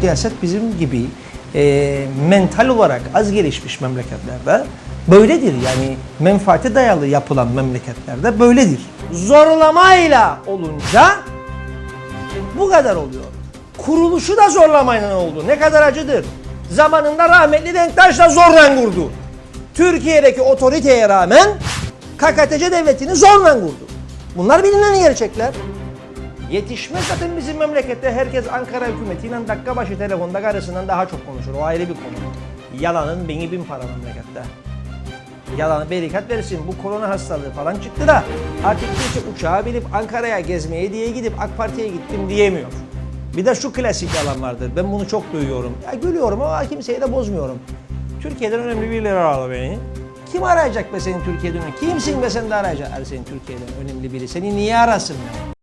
Siyaset bizim gibi e, mental olarak az gelişmiş memleketlerde böyledir. Yani menfaate dayalı yapılan memleketlerde böyledir. Zorlamayla olunca bu kadar oluyor. Kuruluşu da zorlamayla oldu. Ne kadar acıdır. Zamanında rahmetli Denktaş da zorla kurdu. Türkiye'deki otoriteye rağmen KKTC devletini zorla kurdu. Bunlar bilinen gerçekler. Yetişmez zaten bizim memlekette herkes Ankara hükümetiyle dakika başı telefonda karısından daha çok konuşur. O ayrı bir konu. Yalanın bini bin para memlekette. Yalanı berikat versin. Bu korona hastalığı falan çıktı da artık kimse uçağa binip Ankara'ya gezmeye diye gidip AK Parti'ye gittim diyemiyor. Bir de şu klasik yalan vardır. Ben bunu çok duyuyorum. Ya gülüyorum ama kimseyi de bozmuyorum. Türkiye'den önemli birileri aradı beni. Kim arayacak be senin Türkiye'den? Kimsin be sen de arayacak senin Türkiye'den önemli biri? Seni niye arasın ya?